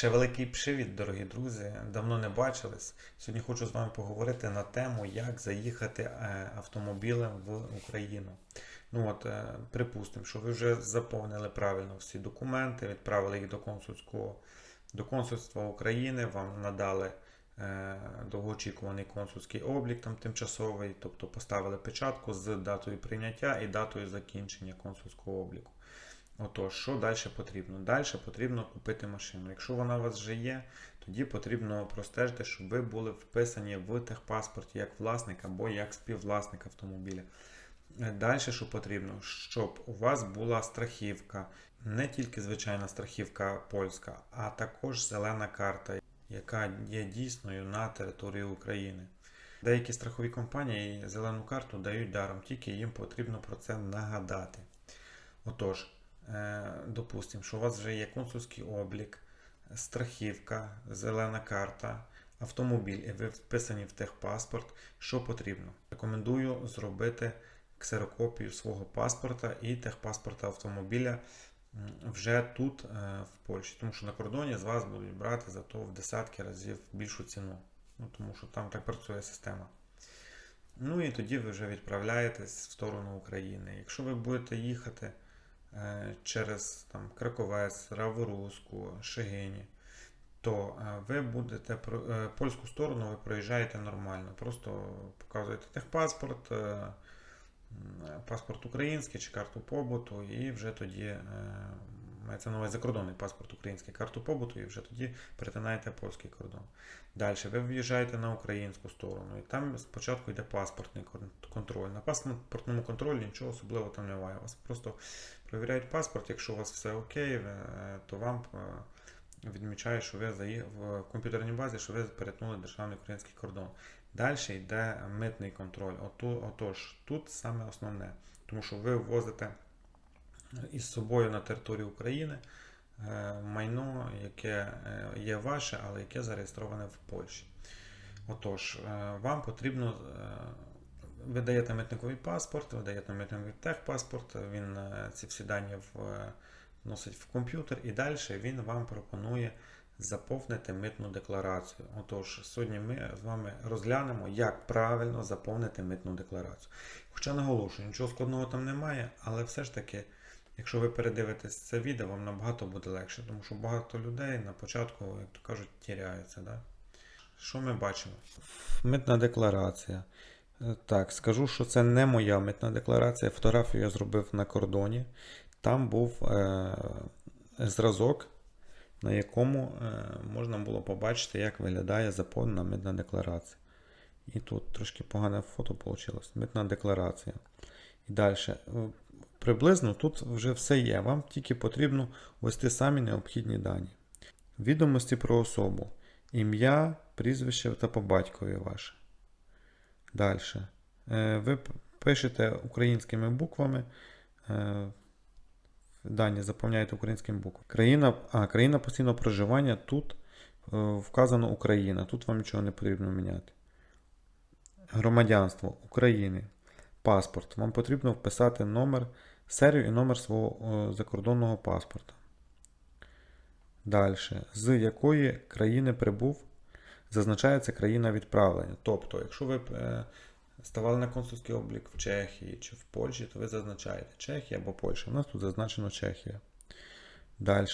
Ще великий привіт, дорогі друзі. Давно не бачились. Сьогодні хочу з вами поговорити на тему, як заїхати е, автомобілем в Україну. Ну от, е, припустимо, що ви вже заповнили правильно всі документи, відправили їх до консульського до консульства України, вам надали е, довгоочікуваний консульський облік, там тимчасовий, тобто поставили печатку з датою прийняття і датою закінчення консульського обліку. Отож, що далі потрібно? Далі потрібно купити машину. Якщо вона у вас вже є, тоді потрібно простежити, щоб ви були вписані в техпаспорті як власник або як співвласник автомобіля. Далі, що потрібно, щоб у вас була страхівка, не тільки звичайна страхівка польська, а також зелена карта, яка є дійсною на території України. Деякі страхові компанії зелену карту дають даром, тільки їм потрібно про це нагадати. Отож, допустимо, що у вас вже є консульський облік, страхівка, зелена карта, автомобіль, і ви вписані в техпаспорт. Що потрібно? Рекомендую зробити ксерокопію свого паспорта і техпаспорта автомобіля вже тут, е, в Польщі, тому що на кордоні з вас будуть брати за то в десятки разів більшу ціну. Ну, тому що там так працює система. Ну і тоді ви вже відправляєтесь в сторону України. Якщо ви будете їхати е, через там, Краковець, Раворуску, Шегині, то е, ви будете е, польську сторону ви проїжджаєте нормально. Просто показуєте техпаспорт, е, паспорт український чи карту побуту, і вже тоді е, мається на увазі закордонний паспорт український, карту побуту, і вже тоді перетинаєте польський кордон. Далі ви в'їжджаєте на українську сторону, і там спочатку йде паспортний контроль. На паспортному контролі нічого особливого там немає. Вас просто перевіряють паспорт. Якщо у вас все окей, е, то вам е, відмічає, що ви заї- в комп'ютерній базі, що ви перетнули державний український кордон. Далі йде митний контроль. Отож, тут саме основне, тому що ви ввозите із собою на територію України е, майно, яке е, є ваше, але яке зареєстроване в Польщі. Отож, е, вам потрібно. Ви даєте митниковий паспорт, ви даєте митниковий техпаспорт, він ці всі дані вносить в комп'ютер, і далі він вам пропонує заповнити митну декларацію. Отож, сьогодні ми з вами розглянемо, як правильно заповнити митну декларацію. Хоча наголошую, нічого складного там немає, але все ж таки, якщо ви передивитесь це відео, вам набагато буде легше, тому що багато людей на початку, як то кажуть, тіряються. Да? Що ми бачимо? Митна декларація. Е, Так, скажу, що це не моя митна декларація. Фотографію я зробив на кордоні. Там був е, зразок, на якому е, можна було побачити, як виглядає заповнена митна декларація. І тут трошки погане фото вийшло. Митна декларація. І далі. Приблизно тут вже все є. Вам тільки потрібно ввести самі необхідні дані. Відомості про особу. Ім'я, прізвище та по батькові ваше. Далі. Ви пишете українськими буквами. е, Дані заповняєте українськими буквами. Країна, а, країна постійного проживання. Тут е, вказано Україна. Тут вам нічого не потрібно міняти. Громадянство України. Паспорт. Вам потрібно вписати номер, серію і номер свого е, закордонного паспорта. Далі. З якої країни прибув, зазначається країна відправлення. Тобто, якщо ви е, ставали на консульський облік в Чехії чи в Польщі, то ви зазначаєте Чехія або Польща. У нас тут зазначено Чехія. Далі.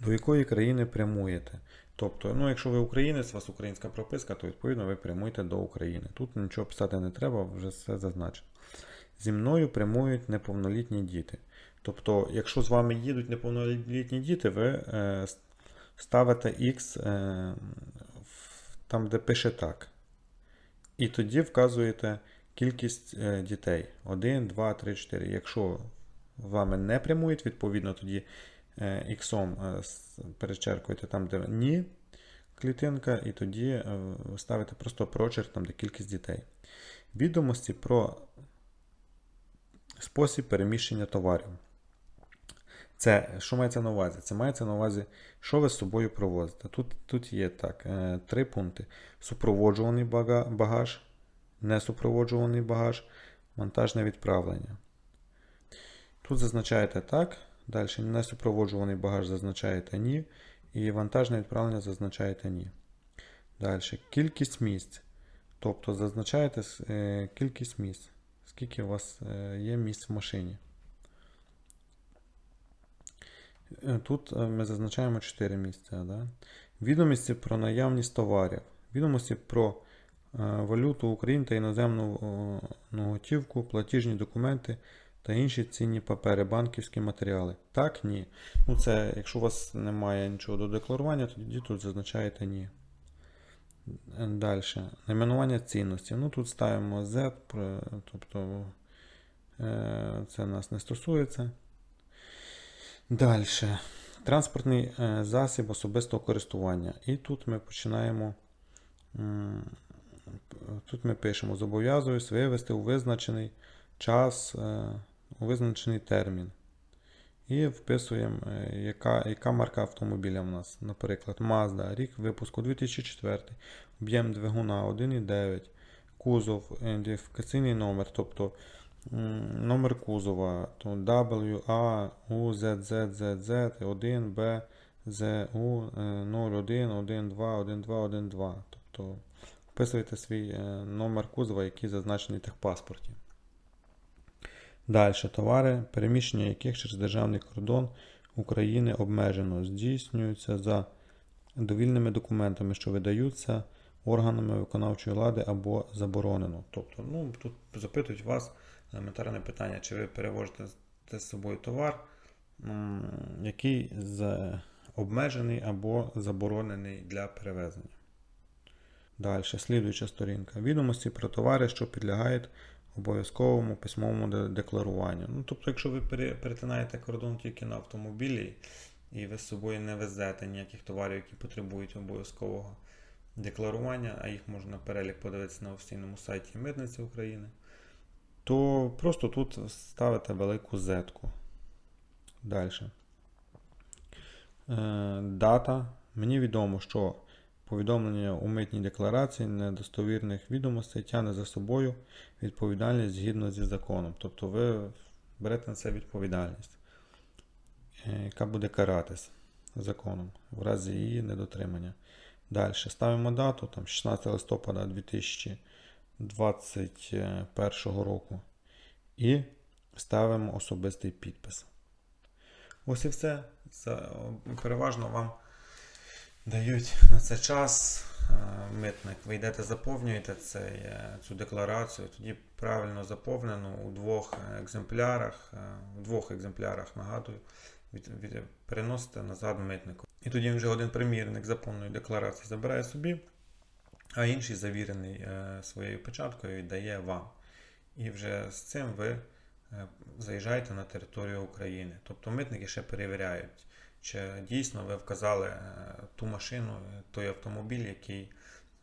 До якої країни прямуєте? Тобто, ну, якщо ви українець, у вас українська прописка, то відповідно ви прямуєте до України. Тут нічого писати не треба, вже все зазначено. Зі мною прямують неповнолітні діти. Тобто, якщо з вами їдуть неповнолітні діти, ви е, ставите X е, там, де пише так. І тоді вказуєте кількість е, дітей: 1, 2, 3, 4. Якщо вами не прямують, відповідно, тоді е, іксом е, перечеркуєте там, де ні, клітинка, і тоді е, ставите просто прочерк, там, де кількість дітей. Відомості про спосіб переміщення товарів. Це що мається на увазі? Це мається на увазі, що ви з собою провозите. Тут, тут є так, е, три пункти: супроводжуваний багаж, несупроводжуваний багаж, монтажне відправлення. Тут зазначаєте так, Далі несупроводжуваний багаж зазначаєте ні. І вантажне відправлення зазначаєте ні. Далі. Кількість місць. Тобто зазначаєте е, кількість місць. Скільки у вас е, є місць в машині. Е, Тут ми зазначаємо 4 місця. Да? Відомості про наявність товарів. Відомості про валюту України та іноземну ну, готівку, платіжні документи та інші цінні папери, банківські матеріали. Так, ні. Ну, це, якщо у вас немає нічого до декларування, тоді тут зазначаєте ні. Далі. Найменування цінності. Ну, тут ставимо Z, тобто е, це нас не стосується. Далі. Транспортний е, засіб особистого користування. І тут ми починаємо. Тут ми пишемо: зобов'язуюсь вивести у визначений час, е, визначений термін. І вписуємо, е, яка, яка марка автомобіля в нас. Наприклад, Mazda, рік випуску 2004, об'єм двигуна 1,9, кузов, ідентифікаційний номер, тобто номер кузова, то WA UZZZZ 1 B ZU 01 12 12 12. Тобто вписуєте свій е, номер кузова, який зазначений в техпаспорті. Далі товари, переміщення яких через державний кордон України обмежено, здійснюються за довільними документами, що видаються органами виконавчої влади або заборонено. Тобто, ну, тут запитують вас елементарне питання, чи ви перевозите з собою товар, який обмежений або заборонений для перевезення. Далі, слідуюча сторінка. Відомості про товари, що підлягають обов'язковому письмовому де- декларуванню. Ну, тобто, якщо ви перетинаєте кордон тільки на автомобілі, і ви з собою не везете ніяких товарів, які потребують обов'язкового декларування, а їх можна перелік подивитися на офіційному сайті Митниці України, то просто тут ставите велику зетку. Далі. Е, дата. Мені відомо, що повідомлення у митній декларації недостовірних відомостей тягне за собою відповідальність згідно зі законом. Тобто ви берете на себе відповідальність, е, яка буде каратись законом в разі її недотримання. Далі ставимо дату, там 16 листопада 2021 року. І ставимо особистий підпис. Ось і все. Це, переважно вам дають на це час. е, Митник, ви йдете, заповнюєте цей, е, цю декларацію, тоді правильно заповнену у двох екземплярах, е, у двох екземплярах, нагадую, від, від, переносите назад митнику. І тоді вже один примірник заповненої декларації забирає собі, а інший завірений своєю печаткою віддає вам. І вже з цим ви заїжджаєте на територію України. Тобто митники ще перевіряють, чи дійсно ви вказали е, ту машину, той автомобіль, який,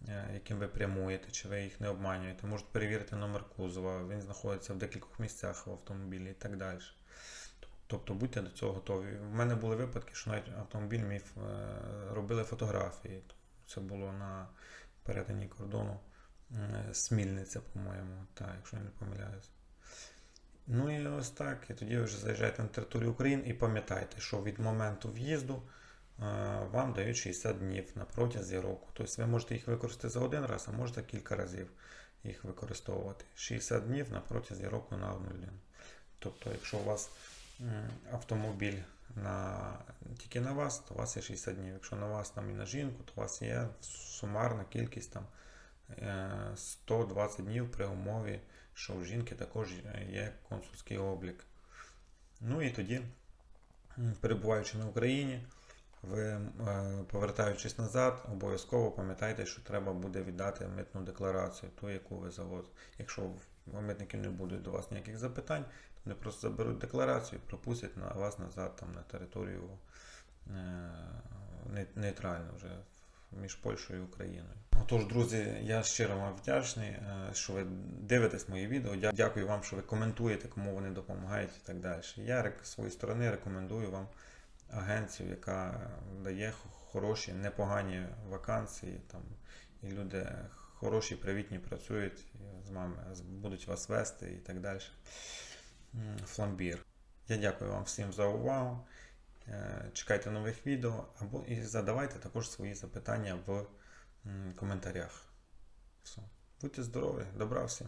е, яким ви прямуєте, чи ви їх не обманюєте. Можуть перевірити номер кузова, він знаходиться в декількох місцях в автомобілі і так далі. Тобто будьте до цього готові. У мене були випадки, що навіть автомобіль мій е, робили фотографії. Це було на перетині кордону Смільниця, по-моєму, так, якщо я не помиляюсь. Ну і ось так. І тоді ви вже заїжджаєте на територію України і пам'ятайте, що від моменту в'їзду е, вам дають 60 днів на протязі року. Тобто ви можете їх використати за один раз, а можете кілька разів їх використовувати. 60 днів на протязі року на одну людину. Тобто, якщо у вас автомобіль на, тільки на вас, то у вас є 60 днів. Якщо на вас там і на жінку, то у вас є сумарна кількість там е, 120 днів при умові, що у жінки також є консульський облік. Ну і тоді, перебуваючи на Україні, ви, е, повертаючись назад, обов'язково пам'ятайте, що треба буде віддати митну декларацію, ту, яку ви завозите. Якщо в митники не будуть до вас ніяких запитань, то вони просто заберуть декларацію і пропустять на вас назад там, на територію е, нейтральну вже між Польщею і Україною. Отож, друзі, я щиро вам вдячний, е, що ви дивитесь мої відео. Дя- Дякую вам, що ви коментуєте, кому вони допомагають і так далі. Я з своєї сторони рекомендую вам агенцію, яка дає хороші, непогані вакансії. Там, і люди хороші, привітні працюють з вами, будуть вас вести і так далі. Фламбір. Я дякую вам всім за увагу. Е, Чекайте нових відео або і задавайте також свої запитання в коментарях. Все. Будьте здорові, добра всім!